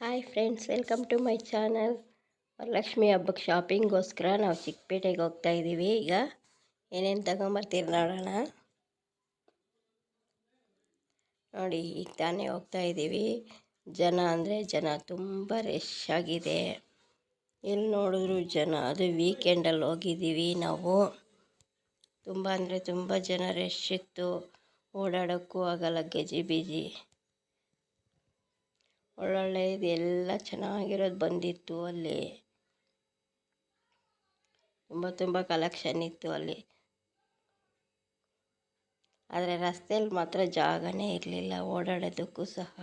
Hi friends, welcome to my channel. Varalakshmi ಹಬ್ಬಕ್ಕೆ ಶಾಪಿಂಗ್ಗೋಸ್ಕರ ನಾವು ಚಿಕ್ಕಪೇಟೆಗೆ ಹೋಗ್ತಾ ಇದ್ದೀವಿ. ಈಗ ಏನೇನು ತಗೊಂಬರ್ತೀರಿ ನೋಡೋಣ. ನೋಡಿ, ಈಗ ತಾನೇ ಹೋಗ್ತಾ ಇದ್ದೀವಿ. ಜನ ಅಂದರೆ ಜನ ತುಂಬ ರಶ್ ಆಗಿದೆ. ಎಲ್ಲಿ ನೋಡಿದ್ರು ಜನ? ಅದು ವೀಕೆಂಡಲ್ಲಿ ಹೋಗಿದ್ದೀವಿ ನಾವು. ತುಂಬ ಅಂದರೆ ತುಂಬ ಜನ ರಶ್ ಇತ್ತು. ಓಡಾಡೋಕ್ಕೂ ಆಗಲ್ಲ ಗೆಜಿ ಬಿಜಿ ಒಳ್ಳೊಳ್ಳೆಯದು ಎಲ್ಲ ಚೆನ್ನಾಗಿರೋದು ಬಂದಿತ್ತು ಅಲ್ಲಿ. ತುಂಬ ತುಂಬ ಕಲೆಕ್ಷನ್ ಇತ್ತು ಅಲ್ಲಿ. ಆದರೆ ರಸ್ತೆಯಲ್ಲಿ ಮಾತ್ರ ಜಾಗನೇ ಇರಲಿಲ್ಲ, ಓಡಾಡೋದಕ್ಕೂ ಸಹ.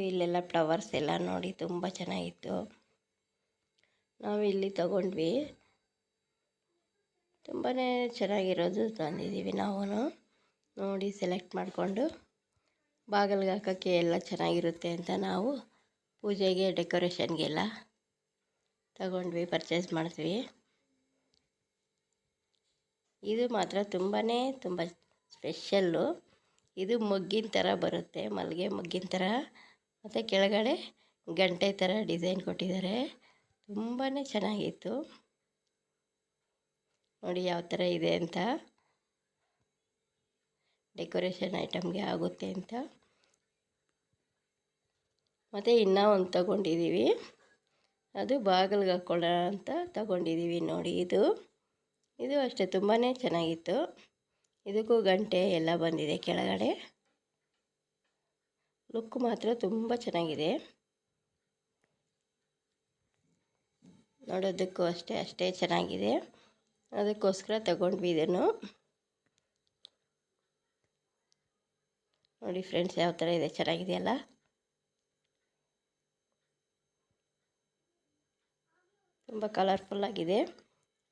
ಇಲ್ಲೆಲ್ಲ ಫ್ಲವರ್ಸ್ ಎಲ್ಲ ನೋಡಿ ತುಂಬ ಚೆನ್ನಾಗಿತ್ತು. ನಾವು ಇಲ್ಲಿ ತಗೊಂಡ್ವಿ. ತುಂಬಾ ಚೆನ್ನಾಗಿರೋದು ತಂದಿದ್ದೀವಿ ನಾವು. ನೋಡಿ ಸೆಲೆಕ್ಟ್ ಮಾಡಿಕೊಂಡು. ಬಾಗಿಲ್ಗೆ ಹಾಕೋಕ್ಕೆ ಎಲ್ಲ ಚೆನ್ನಾಗಿರುತ್ತೆ ಅಂತ ನಾವು ಪೂಜೆಗೆ ಡೆಕೋರೇಷನ್ಗೆಲ್ಲ ತಗೊಂಡ್ವಿ ಪರ್ಚೇಸ್ ಮಾಡ್ತೀವಿ. ಇದು ಮಾತ್ರ ತುಂಬಾ ತುಂಬ ಸ್ಪೆಷಲ್ಲು ಇದು ಮೊಗ್ಗಿನ ಥರ ಬರುತ್ತೆ, ಮಲ್ಲಿಗೆ ಮೊಗ್ಗಿನ ಥರ ಮತ್ತು ಕೆಳಗಡೆ ಗಂಟೆ ಥರ ಡಿಸೈನ್ ಕೊಟ್ಟಿದ್ದಾರೆ. ತುಂಬಾ ಚೆನ್ನಾಗಿತ್ತು. ನೋಡಿ ಯಾವ ಥರ ಇದೆ ಅಂತ. ಡೆಕೋರೇಷನ್ ಐಟಮ್ಗೆ ಆಗುತ್ತೆ ಅಂತ. ಮತ್ತು ಇನ್ನೂ ಒಂದು ತಗೊಂಡಿದ್ದೀವಿ. ಅದು ಬಾಗಿಲ್ಗೆ ಹಾಕ್ಕೊಳ್ಳೋಣ ಅಂತ ತಗೊಂಡಿದ್ದೀವಿ ನೋಡಿ ಇದು. ಇದು ಅಷ್ಟೇ ತುಂಬಾ ಚೆನ್ನಾಗಿತ್ತು. ಇದಕ್ಕೂ ಗಂಟೆ ಎಲ್ಲ ಬಂದಿದೆ ಕೆಳಗಡೆ. ಲುಕ್ ಮಾತ್ರ ತುಂಬ ಚೆನ್ನಾಗಿದೆ. ನೋಡೋದಕ್ಕೂ ಅಷ್ಟೇ ಅಷ್ಟೇ ಚೆನ್ನಾಗಿದೆ. ಅದಕ್ಕೋಸ್ಕರ ತಗೊಂಡ್ವಿ ಇದನ್ನು. ನೋಡಿ ಫ್ರೆಂಡ್ಸ್ ಯಾವ ಥರ ಇದೆ, ಚೆನ್ನಾಗಿದೆಯಲ್ಲ? ತುಂಬ ಕಲರ್ಫುಲ್ಲಾಗಿದೆ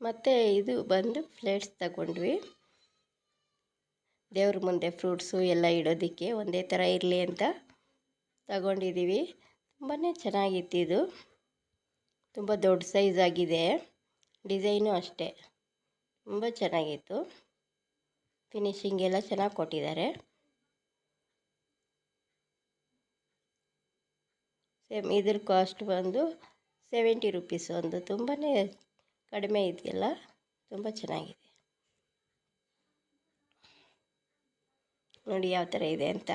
ಮತ್ತು ಇದು ಬಂದು ಪ್ಲೇಟ್ಸ್ ತಗೊಂಡ್ವಿ. ದೇವ್ರ ಮುಂದೆ ಫ್ರೂಟ್ಸು ಎಲ್ಲ ಇಡೋದಕ್ಕೆ ಒಂದೇ ಥರ ಇರಲಿ ಅಂತ ತಗೊಂಡಿದ್ದೀವಿ ತುಂಬಾ ಚೆನ್ನಾಗಿತ್ತು ಇದು. ತುಂಬ ದೊಡ್ಡ ಸೈಜ್ ಆಗಿದೆ. ಡಿಸೈನು ಅಷ್ಟೇ. ತುಂಬ ಚೆನ್ನಾಗಿತ್ತು. ಫಿನಿಷಿಂಗ್ ಎಲ್ಲ ಚೆನ್ನಾಗಿ ಕೊಟ್ಟಿದ್ದಾರೆ. ಸೇಮ್ ಇದ್ರ ಕಾಸ್ಟ್ ಬಂದು ಸೆವೆಂಟಿ ರುಪೀಸ್ ಒಂದು. ತುಂಬಾ ಕಡಿಮೆ ಇದೆಯಲ್ಲ? ತುಂಬ ಚೆನ್ನಾಗಿದೆ. ನೋಡಿ ಯಾವ ಥರ ಇದೆ ಅಂತ.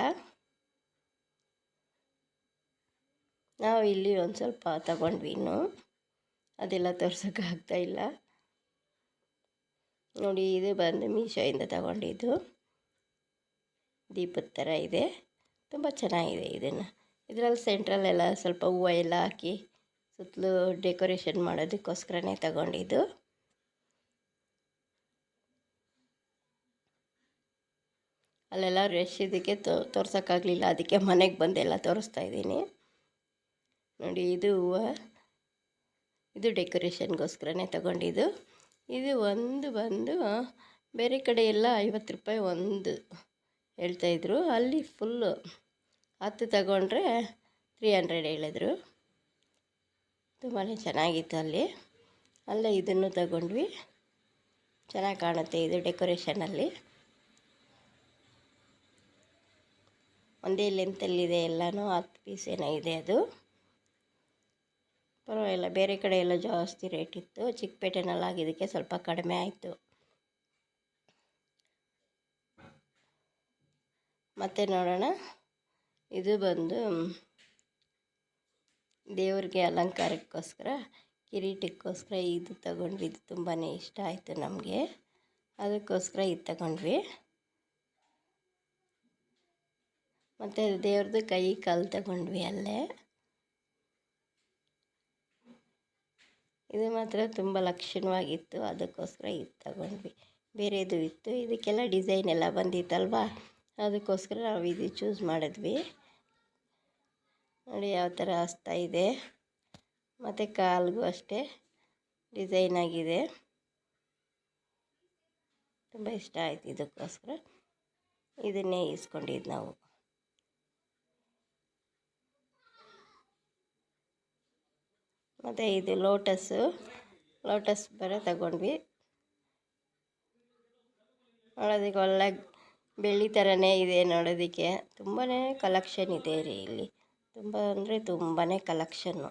ನಾವು ಇಲ್ಲಿ ಒಂದು ಸ್ವಲ್ಪ ತಗೊಂಡ್ವಿ ಇನ್ನು. ಅದೆಲ್ಲ ತೋರ್ಸೋಕೆ ಇಲ್ಲ. ನೋಡಿ ಇದು ಬಂದು ಮೀಶೋಯಿಂದ ತಗೊಂಡಿದ್ದು. ದೀಪದ ಥರ ಇದೆ. ತುಂಬ ಚೆನ್ನಾಗಿದೆ ಇದನ್ನು. ಇದರಲ್ಲಿ ಸೆಂಟ್ರಲ್ಲೆಲ್ಲ ಸ್ವಲ್ಪ ಹೂವು ಎಲ್ಲ ಹಾಕಿ ಸುತ್ತಲೂ ಡೆಕೋರೇಷನ್ ಮಾಡೋದಕ್ಕೋಸ್ಕರನೇ ತಗೊಂಡಿದ್ದು. ಅಲ್ಲೆಲ್ಲ ರಶ್ ಇದಕ್ಕೆ ತೋರ್ಸೋಕ್ಕಾಗಲಿಲ್ಲ. ಅದಕ್ಕೆ ಮನೆಗೆ ಬಂದೆಲ್ಲ ತೋರಿಸ್ತಾ ಇದ್ದೀನಿ. ನೋಡಿ, ಇದು ಹೂವು. ಇದು ಡೆಕೋರೇಷನ್ಗೋಸ್ಕರನೇ ತಗೊಂಡಿದ್ದು. ಇದು ಒಂದು ಬಂದು ಬೇರೆ ಕಡೆ ಎಲ್ಲ ಐವತ್ತು ರೂಪಾಯಿ ಒಂದು ಹೇಳ್ತಾಯಿದ್ರು ಅಲ್ಲಿ ಫುಲ್ಲು ಹತ್ತು ತಗೊಂಡ್ರೆ ತ್ರೀ ಹಂಡ್ರೆಡ್ ಹೇಳಿದ್ರು. ತುಂಬಾ ಚೆನ್ನಾಗಿತ್ತು ಅಲ್ಲಿ. ಅಲ್ಲೇ ಇದನ್ನು ತಗೊಂಡ್ವಿ. ಚೆನ್ನಾಗಿ ಕಾಣುತ್ತೆ ಇದು ಡೆಕೋರೇಷನಲ್ಲಿ ಒಂದೇ ಲೆಂತಲ್ಲಿದೆ ಎಲ್ಲನೂ, ಹತ್ತು ಪೀಸ್ ಏನೋ ಇದೆ ಅದು. ಪರವಾಗಿಲ್ಲ, ಬೇರೆ ಕಡೆ ಎಲ್ಲ ಜಾಸ್ತಿ ರೇಟ್ ಇತ್ತು. ಚಿಕ್ಕಪೇಟೆನಲ್ಲಿ ಆಗಿದ್ದಕ್ಕೆ ಸ್ವಲ್ಪ ಕಡಿಮೆ ಆಯಿತು. ಮತ್ತೆ ನೋಡೋಣ. ಇದು ಬಂದು ದೇವ್ರಿಗೆ ಅಲಂಕಾರಕ್ಕೋಸ್ಕರ, ಕಿರೀಟಕ್ಕೋಸ್ಕರ ಇದು ತಗೊಂಡ್ವಿ. ಇದು ತುಂಬಾ ಇಷ್ಟ ಆಯಿತು ನಮಗೆ. ಅದಕ್ಕೋಸ್ಕರ ಇದು ತಗೊಂಡ್ವಿ. ಮತ್ತು ದೇವ್ರದ್ದು ಕೈ, ಕಾಲು ತಗೊಂಡ್ವಿ ಅಲ್ಲೇ. ಇದು ಮಾತ್ರ ತುಂಬ ಲಕ್ಷಣವಾಗಿತ್ತು. ಅದಕ್ಕೋಸ್ಕರ ಇದು ತಗೊಂಡ್ವಿ. ಬೇರೆದು ಇತ್ತು. ಇದಕ್ಕೆಲ್ಲ ಡಿಸೈನ್ ಎಲ್ಲ ಬಂದಿತ್ತಲ್ವಾ? ಅದಕ್ಕೋಸ್ಕರ ನಾವು ಇದು ಚೂಸ್ ಮಾಡಿದ್ವಿ. ನೋಡಿ ಯಾವ ಥರ ಹಸ್ತಾ ಇದೆ. ಮತ್ತು ಕಾಲ್ಗೂ ಅಷ್ಟೇ ಡಿಸೈನ್ ಆಗಿದೆ. ತುಂಬ ಇಷ್ಟ ಆಯ್ತು ಇದಕ್ಕೋಸ್ಕರ. ಇದನ್ನೇ ಇಸ್ಕೊಂಡಿದ್ದು ನಾವು. ಮತ್ತು ಇದು ಲೋಟಸ್ಸು. ಲೋಟಸ್ ಬರ ತಗೊಂಡ್ವಿ. ನೋಡೋದಕ್ಕೆ ಒಳ್ಳೆ ಬೆಳ್ಳಿ ಥರನೇ ಇದೆ ನೋಡೋದಕ್ಕೆ. ತುಂಬಾ ಕಲೆಕ್ಷನ್ ಇದೆ ರೀ ಇಲ್ಲಿ. ತುಂಬ ಅಂದರೆ ತುಂಬಾ ಕಲೆಕ್ಷನ್ನು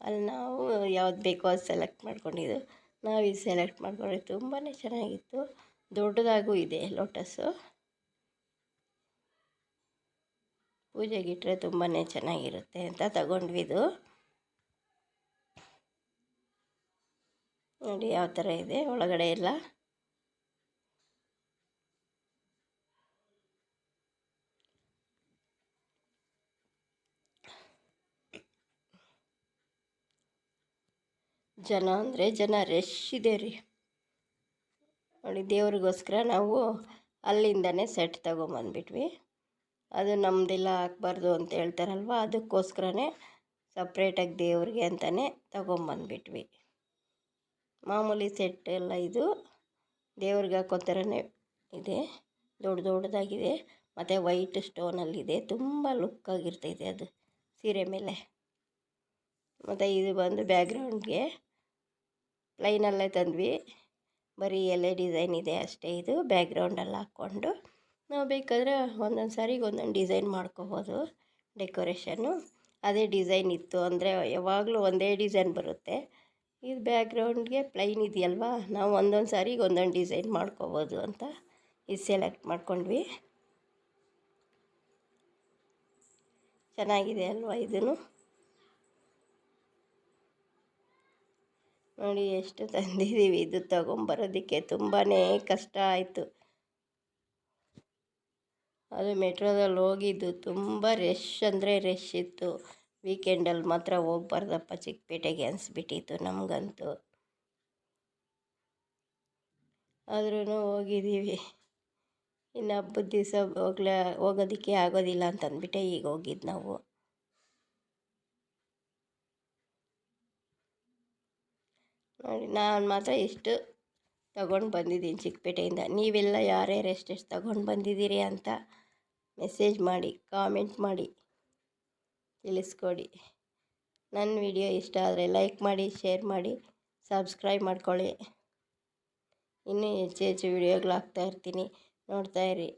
ಅಲ್ಲಿ ನಾವು ಯಾವ್ದು ಬೇಕೋ ಅದು ಸೆಲೆಕ್ಟ್ ಮಾಡ್ಕೊಂಡಿದ್ದು. ನಾವು ಇದು ಸೆಲೆಕ್ಟ್ ಮಾಡ್ಕೊಂಡ್ರೆ ತುಂಬಾ ಚೆನ್ನಾಗಿತ್ತು. ದೊಡ್ಡದಾಗೂ ಇದೆ ಲೋಟಸ್ಸು ಪೂಜೆಗಿಟ್ಟರೆ ತುಂಬಾ ಚೆನ್ನಾಗಿರುತ್ತೆ ಅಂತ ತಗೊಂಡ್ವಿ ಇದು. ನೋಡಿ ಯಾವ ಥರ ಇದೆ. ಒಳಗಡೆ ಎಲ್ಲ ಜನ ಅಂದರೆ ಜನ ರಶ್ ಇದೆ ರೀ. ನೋಡಿ, ದೇವ್ರಿಗೋಸ್ಕರ ನಾವು ಅಲ್ಲಿಂದನೇ ಸೆಟ್ ತಗೊಂಬಂದ್ಬಿಟ್ವಿ. ಅದು ನಮ್ಮದೆಲ್ಲ ಹಾಕ್ಬಾರ್ದು ಅಂತ ಹೇಳ್ತಾರಲ್ವ, ಅದಕ್ಕೋಸ್ಕರನೇ ಸಪ್ರೇಟಾಗಿ ದೇವ್ರಿಗೆ ಅಂತಲೇ ತೊಗೊಂಬಂದ್ಬಿಟ್ವಿ. ಮಾಮೂಲಿ ಸೆಟ್ ಎಲ್ಲ ಇದು, ದೇವ್ರಿಗೆ ಹಾಕೋ ಥರನೇ ಇದೆ, ದೊಡ್ಡ ದೊಡ್ಡದಾಗಿದೆ. ಮತ್ತು ವೈಟ್ ಸ್ಟೋನಲ್ಲಿದೆ ತುಂಬ ಲುಕ್ಕಾಗಿರ್ತೈತೆ ಅದು ಸೀರೆ ಮೇಲೆ. ಮತ್ತು ಇದು ಬಂದು ಬ್ಯಾಕ್ಗ್ರೌಂಡ್ಗೆ ಪ್ಲೈನಲ್ಲೇ ತಂದ್ವಿ. ಬರೀ ಎಲೆ ಡಿಸೈನ್ ಇದೆ ಅಷ್ಟೇ ಇದು. ಬ್ಯಾಕ್ಗ್ರೌಂಡಲ್ಲಿ ಹಾಕ್ಕೊಂಡು ನಾವು ಬೇಕಾದರೆ ಒಂದೊಂದು ಸಾರಿಗೆ ಒಂದೊಂದು ಡಿಸೈನ್ ಮಾಡ್ಕೋಬೋದು ಡೆಕೋರೇಷನ್ನು. ಅದೇ ಡಿಸೈನ್ ಇತ್ತು ಅಂದರೆ ಯಾವಾಗಲೂ ಒಂದೇ ಡಿಸೈನ್ ಬರುತ್ತೆ. ಇದು ಬ್ಯಾಕ್ಗ್ರೌಂಡ್ಗೆ ಪ್ಲೈನ್ ಇದೆಯಲ್ವಾ? ನಾವು ಒಂದೊಂದು ಸಾರಿಗೆ ಒಂದೊಂದು ಡಿಸೈನ್ ಮಾಡ್ಕೋಬೋದು ಅಂತ ಇದು ಸೆಲೆಕ್ಟ್ ಮಾಡ್ಕೊಂಡ್ವಿ. ಚೆನ್ನಾಗಿದೆ ಅಲ್ವಾ ಇದನ್ನು? ನೋಡಿ ಎಷ್ಟು ತಂದಿದ್ದೀವಿ. ಇದು ತಗೊಂಬರೋದಕ್ಕೆ ತುಂಬಾ ಕಷ್ಟ ಆಯಿತು. ಅದು ಮೆಟ್ರೋದಲ್ಲಿ ಹೋಗಿದ್ದು ತುಂಬ ರಶ್ ಅಂದರೆ ರಶ್ ಇತ್ತು. ವೀಕೆಂಡಲ್ಲಿ ಮಾತ್ರ ಹೋಗ್ಬಾರ್ದಪ್ಪ ಚಿಕ್ಕಪೇಟೆಗೆ ಅನಿಸ್ಬಿಟ್ಟಿತ್ತು ನಮಗಂತೂ. ಆದ್ರೂ ಹೋಗಿದ್ದೀವಿ. ಇನ್ನು ಹಬ್ಬದ ದಿವಸ ಹೋಗ್ಲ ಹೋಗೋದಕ್ಕೆ ಆಗೋದಿಲ್ಲ ಅಂತ ಅಂದ್ಬಿಟ್ಟೆ ಈಗ ಹೋಗಿದ್ದು ನಾವು. ನೋಡಿ, ನಾನು ಮಾತ್ರ ಇಷ್ಟು ತಗೊಂಡು ಬಂದಿದ್ದೀನಿ ಚಿಕ್ಕಪೇಟೆಯಿಂದ. ನೀವೆಲ್ಲ ಯಾರ್ಯಾರು ಎಷ್ಟೆಷ್ಟು ತಗೊಂಡು ಬಂದಿದ್ದೀರಿ ಅಂತ ಮೆಸೇಜ್ ಮಾಡಿ ಕಾಮೆಂಟ್ ಮಾಡಿ, ತಿಳಿಸ್ಕೊಡಿ. ನನ್ನ ವಿಡಿಯೋ ಇಷ್ಟ ಆದರೆ ಲೈಕ್ ಮಾಡಿ ಶೇರ್ ಮಾಡಿ ಸಬ್ಸ್ಕ್ರೈಬ್ ಮಾಡ್ಕೊಳ್ಳಿ. ಇನ್ನೂ ಹೆಚ್ಚು ಹೆಚ್ಚು ವಿಡಿಯೋಗಳು ಹಾಕ್ತಾಯಿರ್ತೀನಿ ನೋಡ್ತಾಯಿರಿ